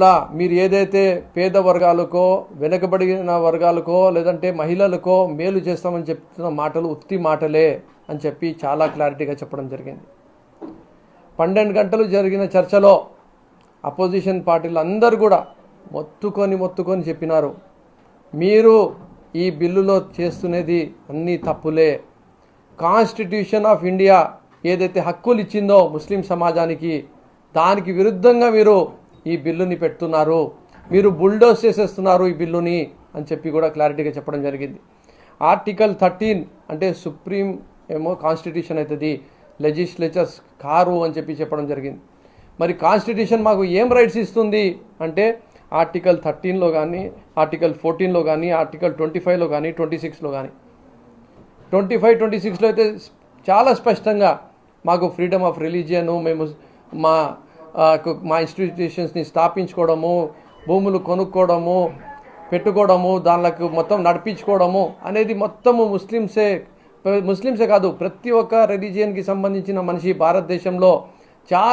అలా మీరు ఏదైతే పేద వర్గాలకో వెనుకబడిన వర్గాలకో లేదంటే మహిళలకో మేలు చేస్తామని చెప్తున్న మాటలు ఉత్తి మాటలే అని చెప్పి చాలా క్లారిటీగా చెప్పడం జరిగింది. పన్నెండు గంటలు జరిగిన చర్చలో అపోజిషన్ పార్టీలు అందరూ కూడా మొత్తుకొని మొత్తుకొని చెప్పినారు మీరు ఈ బిల్లులో చేస్తున్నది అన్నీ తప్పులే. కాన్స్టిట్యూషన్ ఆఫ్ ఇండియా ఏదైతే హక్కులు ఇచ్చిందో ముస్లిం సమాజానికి దానికి విరుద్ధంగా మీరు ఈ బిల్లుని పెడుతున్నారు. మీరు బుల్డోస్ చేసేస్తున్నారు ఈ బిల్లుని అని చెప్పి కూడా క్లారిటీగా చెప్పడం జరిగింది. ఆర్టికల్ థర్టీన్ అంటే సుప్రీం ఏమో కాన్స్టిట్యూషన్ అవుతుంది. లెజిస్లేచర్స్ కారు అని చెప్పి చెప్పడం జరిగింది. మరి కాన్స్టిట్యూషన్ మాకు ఏం రైట్స్ ఇస్తుంది అంటే ఆర్టికల్ థర్టీన్లో కానీ ఆర్టికల్ ఫోర్టీన్లో కానీ ఆర్టికల్ ట్వంటీ ఫైవ్లో కానీ ట్వంటీ సిక్స్లో కానీ. ట్వంటీ ఫైవ్ ట్వంటీ సిక్స్లో అయితే చాలా స్పష్టంగా మాకు ఫ్రీడమ్ ఆఫ్ రిలీజియన్ మేము మా మా ఇన్స్టిట్యూషన్స్ని స్థాపించుకోవడము భూములు కొనుక్కోవడము పెట్టుకోవడము దానిలకు మొత్తం నడిపించుకోవడము అనేది మొత్తము ముస్లిమ్సే ముస్లిమ్సే కాదు ప్రతి ఒక్క రిలీజియన్కి సంబంధించిన మనిషి భారతదేశంలో చాలా